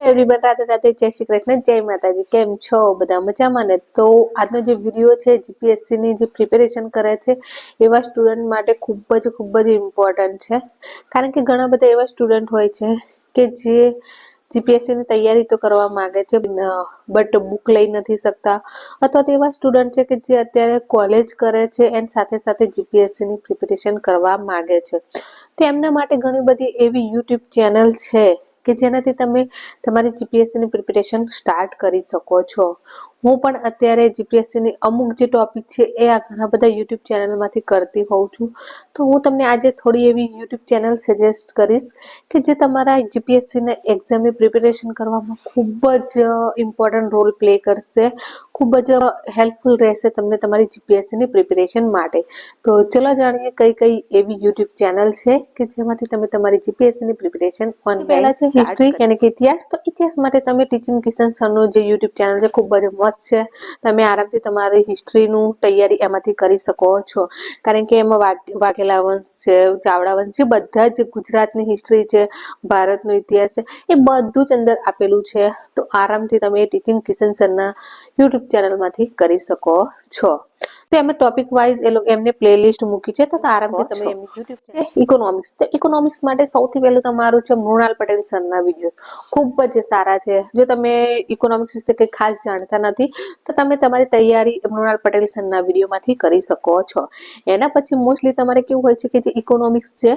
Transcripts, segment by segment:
એવરીબન રાધે રાધે, જય શ્રી કૃષ્ણ, જય માતાજી. કેમ છો? બધા મજામાં ને? તો આજનો જે વીડિયો છે જીપીએસસી ની જે પ્રિપેરેશન કરે છે, એવા સ્ટુડન્ટ માટે ખૂબ જ ખૂબ જ ઇમ્પોર્ટન્ટ છે. કારણ કે ઘણા બધા એવા સ્ટુડન્ટ હોય છે કે જે જીપીએસસી ની તૈયારી તો કરવા માંગે છે બટ બુક લઈ નથી શકતા. અથવા તો એવા સ્ટુડન્ટ છે કે જે અત્યારે કોલેજ કરે છે એન્ડ સાથે સાથે જીપીએસસી ની પ્રિપેરેશન કરવા માંગે છે. તો એમના માટે ઘણી બધી એવી યુટ્યુબ ચેનલ છે કે જેનાથી તમે તમારી જીપીએસસીની પ્રિપેરેશન સ્ટાર્ટ કરી શકો છો. હું પણ અત્યારે જીપીએસસીની અમુક જે ટોપિક છે એ આ ઘણા બધા યુટ્યુબ ચેનલમાંથી કરતી હોઉં છું. તો હું તમને આજે થોડી એવી યુટ્યુબ ચેનલ સજેસ્ટ કરીશ કે જે તમારા જીપીએસસીના એક્ઝામની પ્રિપેરેશન કરવામાં ખૂબ જ ઇમ્પોર્ટન્ટ રોલ પ્લે કરશે. ખૂબ જ હેલ્પફુલ રહેશે તમને તમારી જીપીએસસીની પ્રિપેરેશન માટે. તો ચલો જાણીએ કઈ કઈ એવી યુટ્યુબ ચેનલ છે કે જેમાંથી તમે તમારી જીપીએસસીની પ્રિપેરેશન ઓન પહેલા છે હિસ્ટ્રી યાની કે ઇતિહાસ. તો ઇતિહાસ માટે તમે ટીચિંગ કિશન સરનું જે યુટ્યુબ ચેનલ છે ખૂબ જ મસ્ત છે. તમે આરામથી તમારી હિસ્ટ્રીનું તૈયારી એમાંથી કરી શકો છો. કારણ કે એમાં વાઘેલા વંશ છે, ચાવડા વંશ છે, બધા જ ગુજરાતની હિસ્ટ્રી છે, ભારતનો ઇતિહાસ છે, એ બધું જ અંદર આપેલું છે. તો આરામથી તમે ટીચિંગ કિશન સરના યુટ્યુબ ચેનલમાંથી કરી શકો છો. તો એમને ટોપિક વાઇઝ એ લોકો એમને પ્લેલિસ્ટ મૂકી છે. તો આરામથી તમે એમની યુટ્યુબ છે. ઇકોનોમિક્સ તો ઇકોનોમિક્સ માટે સૌથી પહેલું તમારું છે મૃણાલ પટેલ સરના વિડીયોઝ ખૂબ જ સારા છે. જો તમે ઇકોનોમિક્સ વિશે કંઈ ખાસ જાણતા નથી તો તમે તમારી તૈયારી મૃણાલ પટેલ સરના વિડીયોમાંથી કરી શકો છો. એના પછી મોસ્ટલી તમારે કેવું હોય છે કે જે ઇકોનોમિક્સ છે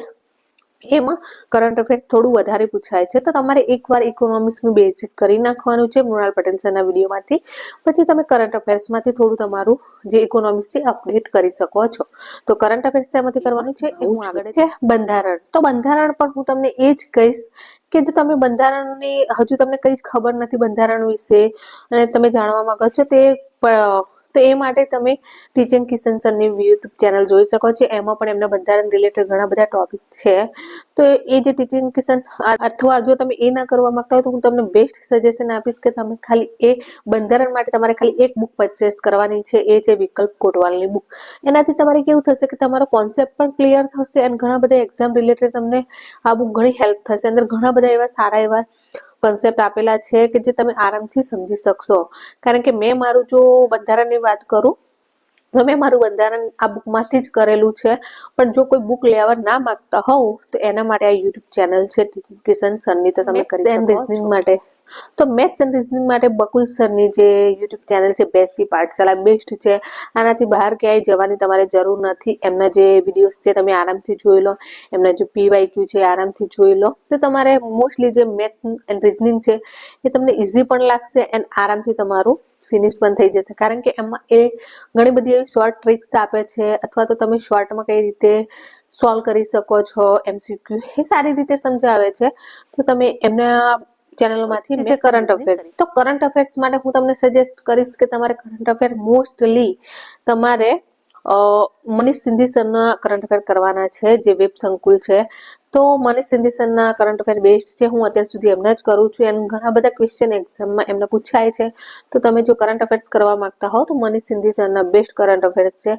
એમાં કરંટ અફેર્સ થોડું વધારે પૂછાય છે. તો તમારે એકવાર ઇકોનોમિક્સનું બેઝિક કરી નાખવાનું છે મૃણાલ પટેલ સરના વિડીયોમાંથી પછી તમે કરંટ અફેર્સમાંથી થોડું તમારું જે ઇકોનોમિક્સ છે અપડેટ કરી શકો છો. તો કરંટ અફેર્સ એમાંથી કરવાનું છે? એવું આગળ છે. બંધારણ. તો બંધારણ પણ હું તમને એ જ કહીશ કે જો તમે બંધારણની હજુ તમને કઈ જ ખબર નથી બંધારણ વિશે અને તમે જાણવા માંગો છો તે તો એ માટે તમે ટીચિંગ કિશન સરની યુટ્યુબ ચેનલ જોઈ શકો છો. એમાં પણ એમના બંધારણ રિલેટેડ ઘણા બધા ટોપિક છે. તો એ જે ટીચિંગ કિશન અથવા જો તમે એ ના કરવા માંગતા હોય તો હું તમને બેસ્ટ સજેશન આપીશ કે તમે ખાલી એ બંધારણ માટે તમારે ખાલી એક બુક પરચેસ કરવાની છે. એ છે વિકલ્પ કોટવાલની બુક એનાથી તમારે કેવું થશે કે તમારો કોન્સેપ્ટ પણ ક્લિયર થશે અને ઘણા બધા એક્ઝામ રિલેટેડ તમને આ બુક ઘણી હેલ્પ થશે. અંદર ઘણા બધા એવા સારા એવા કન્સેપ્ટ આપેલા છે કે જે તમે આરામથી સમજી શકશો. કારણ કે મેં મારું જો બંધારણની વાત કરું તો મેં મારું બંધારણ આ બુકમાંથી જ કરેલું છે. પણ જો કોઈ બુક લેવા ના માંગતા હોવ તો એના માટે આ યુટ્યુબ ચેનલ છે કિશન સરની તો તમે કરી શકો માટે. તો મેથ્સ એન્ડ રિઝનિંગ માટે બકુલ સરની જે યુટ્યુબ ચેનલ છે બેસ્ટ પાઠશાલા બેસ્ટ છે. આનાથી બહાર ક્યાંય જવાની તમારે જરૂર નથી. એમના જે વિડીયોઝ છે, તમે આરામથી જોઈ લો. એમના જે પીવાય છે, આરામથી જોઈ લો. તો તમારે મોસ્ટલી જે મેથ્સ એન્ડ રિઝનિંગ છે, એ તમને ઇઝી પણ લાગશે એન્ડ આરામથી તમારું ફિનિશ પણ થઈ જશે. કારણ કે એમાં એ ઘણી બધી એવી શોર્ટ ટ્રિક્સ આપે છે, અથવા તો તમે શોર્ટમાં કઈ રીતે સોલ્વ કરી શકો છો એમસીક્યુ એ સારી રીતે સમજાવે છે. તો તમે એમના ચેનલોમાંથી જે કરંટ અફેર્સ તો કરંટ અફેર્સ માટે હું તમને સજેસ્ટ કરીશ કે તમારે કરંટ અફેર મોસ્ટલી તમારે મનીષ સિંધી સરના કરંટ અફેર કરવાના છે જે વેબ સંકુલ છે. તો મનીષ સિંધી સરના કરંટ અફેર બેસ્ટ છે. હું અત્યાર સુધી એમના જ કરું છું. એમ ઘણા બધા ક્વેશ્ચન એક્ઝામમાં એમને પૂછાય છે. તો તમે જો કરંટ અફેર્સ કરવા માંગતા હો તો મનીષ સિંધી સરના બેસ્ટ કરંટ અફેર્સ છે.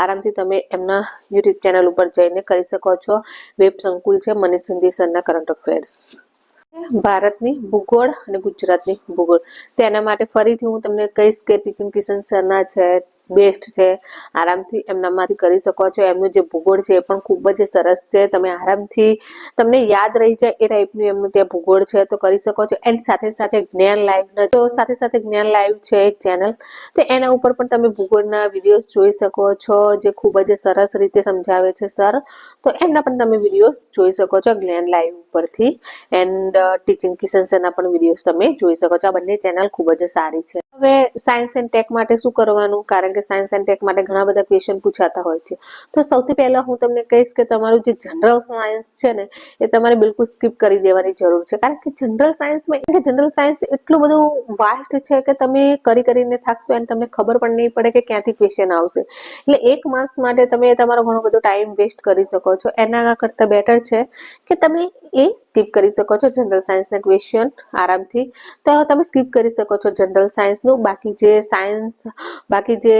આરામથી તમે એમના યુટ્યુબ ચેનલ ઉપર જઈને કરી શકો છો. વેબ સંકુલ છે મનીષ સિંધી સરના કરંટ અફેર્સ ભારતની ભૂગોળ અને ગુજરાતની ભૂગોળ. તેના માટે ફરીથી હું તમને કહીશ કે ટીચિંગ કિશન સરના છે બેસ્ટ છે. આરામથી એમનામાંથી કરી શકો છો. એમનું જે ભૂગોળ છે એ પણ ખૂબ જ સરસ છે. તમે આરામથી તમને યાદ રહી જાય એ ટાઈપનું એમનું ત્યાં ભૂગોળ છે તો કરી શકો છો. એની સાથે સાથે જ્ઞાન લાઈવ તો સાથે સાથે જ્ઞાન લાઈવ છે એક ચેનલ તો એના ઉપર પણ તમે ભૂગોળના વિડીયોઝ જોઈ શકો છો જે ખૂબ જ સરસ રીતે સમજાવે છે સર તો એમના પણ તમે વિડીયોઝ જોઈ શકો છો જ્ઞાન લાઈવ ઉપરથી. એન્ડ ટીચિંગ કિશન સરના પણ વિડીયોઝ તમે જોઈ શકો છો. આ બંને ચેનલ ખૂબ જ સારી છે. હવે સાયન્સ એન્ડ ટેક માટે શું કરવાનું? કારણ કે સાયન્સ એન્ડ ટેક માટે ઘણા બધા ક્વેશ્ચન પૂછાતા હોય છે. તો સૌથી પહેલા હું તમને કહીશ કે તમારું જે જનરલ સાયન્સ છે ને, એ તમારે બિલકુલ સ્કીપ કરી દેવાની જરૂર છે. કારણ કે જનરલ સાયન્સમાં જનરલ સાયન્સ એટલું બધું વાસ્ટ છે કે તમે કરી કરીને થાકશો અને તમને ખબર પણ નહીં પડે કે ક્યાંથી ક્વેશ્ચન આવશે. એટલે એક માર્ક્સ માટે તમે તમારો ઘણો બધો ટાઈમ વેસ્ટ કરી શકો છો. એના કરતાં બેટર છે કે તમે એ સ્કીપ કરી શકો છો જનરલ સાયન્સના ક્વેશ્ચન આરામથી. તો તમે સ્કીપ કરી શકો છો જનરલ સાયન્સનું બાકી જે સાયન્સ બાકી જે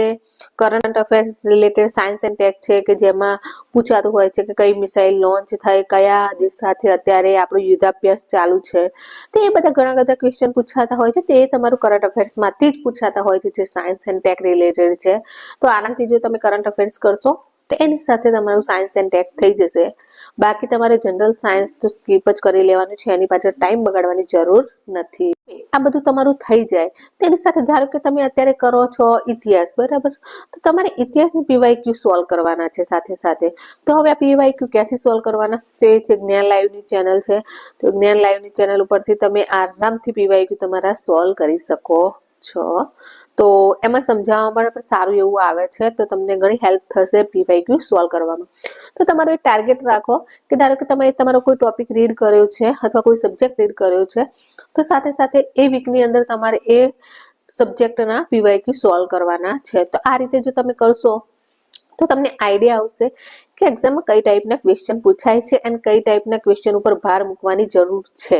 current affairs related science and tech છે કે જેમાં પૂછાતું હોય છે કે કઈ મિસાઇલ લોન્ચ થઈ કયા દેશ સાથે અત્યારે આપણો યુદ્ધાભ્યાસ ચાલુ છે. તો એ બધા ઘણા બધા ક્વેશ્ચન પૂછાતા હોય છે. તે તમારું કરંટ અફેર્સમાંથી જ પૂછાતા હોય છે જે સાયન્સ એન્ડ ટેક રિલેટેડ છે. તો આનાથી જો તમે કરંટ અફેર્સ કરશો, તો એની સાથે તમારું સાયન્સ એન્ડ ટેક થઈ જશે. બાકી તમારે જનરલ સાયન્સ તો સ્કીપ જ કરી લેવાનું છે, એની પાછળ ટાઈમ બગાડવાની જરૂર નથી. આ બધું તમારું થઈ જાય. તેની સાથે ધારો કે તમે અત્યારે કરો છો ઇતિહાસ, બરાબર? તો તમારે ઇતિહાસની પીવાયક્યુ સોલ્વ કરવાના છે સાથે સાથે? તો હવે આ પીવાયક્યુ ક્યાંથી સોલ્વ કરવાના? તે છે જ્ઞાન લાઈવની ચેનલ છે. તો જ્ઞાન લાઈવની ચેનલ ઉપરથી તમે આરામથી પીવાયક્યુ તમારા સોલ્વ કરી શકો છો. તો એમાં સમજાવવામાં પણ સારું એવું આવે છે, તો તમને ઘણી હેલ્પ થશે પીવાયક્યુ સોલ્વ કરવામાં. તો તમારો ટાર્ગેટ રાખો કે ધારો કે તમે તમારો કોઈ ટોપિક રીડ કર્યો છે અથવા કોઈ સબ્જેક્ટ રીડ કર્યો છે, તો સાથે સાથે એ વીકની અંદર તમારે એ સબ્જેક્ટના પીવાયક્યુ સોલ્વ કરવાના છે. તો આ રીતે જો તમે કરશો તો તમને આઈડિયા આવશે કે એક્ઝામમાં કઈ ટાઈપના ક્વેશ્ચન પૂછાય છે એન્ડ કઈ ટાઈપના ક્વેશ્ચન ઉપર ભાર મૂકવાની જરૂર છે.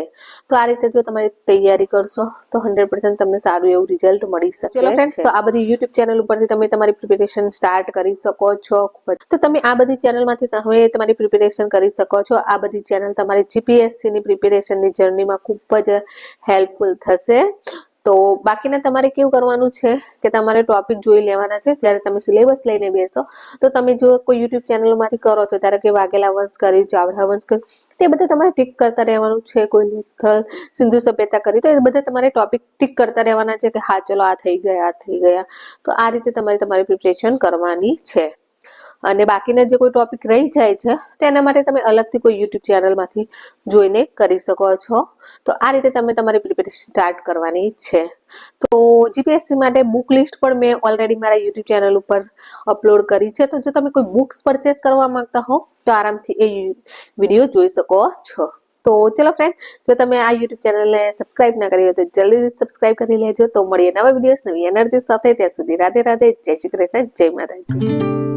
તો આ રીતે જો તમારી તૈયારી કરશો તો હંડ્રેડ પર્સન્ટ તમને સારું એવું રિઝલ્ટ મળી શકે ચલો ફ્રેન્ડ્સ તો આ બધી યુટ્યુબ ચેનલ ઉપરથી તમે તમારી પ્રિપેરેશન સ્ટાર્ટ કરી શકો છો. તો તમે આ બધી ચેનલમાંથી તમે તમારી પ્રિપેરેશન કરી શકો છો. આ બધી ચેનલ તમારી જીપીએસસી ની પ્રિપેરેશનની જર્નીમાં ખૂબ જ હેલ્પફુલ થશે. તો બાકીના તમારે કેવું કરવાનું છે કે તમારે ટોપિક જોઈ લેવાના છે, જ્યારે તમે સિલેબસ લઈને બેસો, તો તમે જો કોઈ યુટ્યુબ ચેનલમાંથી કરો છો, ત્યારે કે વાઘેલા વંશ કર્યું ચાવડા વંશ કર્યું તે બધા તમારે ટીક કરતા રહેવાનું છે, કોઈ લેથલ સિંધુ સભ્યતા કરી, તો એ બધા તમારે ટોપિક ટીક કરતા રહેવાના છે કે હા, ચલો આ થઈ ગયા, આ થઈ ગયા, તો આ રીતે તમારે તમારી પ્રિપરેશન કરવાની છે. અને બાકીના જે કોઈ ટોપિક રહી જાય છે, તેના માટે તમે અલગથી કોઈ યુટ્યુબ ચેનલમાંથી જોઈને કરી શકો છો. તો આ રીતે તમે તમારી પ્રિપેરેશન સ્ટાર્ટ કરવાની છે. તો જીપીએસસી માટે બુક લિસ્ટ પણ મેં ઓલરેડી મારા યુટ્યુબ ચેનલ ઉપર અપલોડ કરી છે. તો જો તમે કોઈ બુક્સ પરચેસ કરવા માંગતા હો, તો આરામથી એ વીડિયો જોઈ શકો છો. તો ચલો ફ્રેન્ડ જો તમે આ યુટ્યુબ ચેનલને સબસ્ક્રાઇબ ના કરી હોય તો જલ્દી સબસ્ક્રાઇબ કરી લેજો. તો મળીએ નવા વિડીયોઝ નવી એનર્જી સાથે. ત્યાં સુધી રાધે રાધે. જય શ્રી કૃષ્ણ, જય માતાજી.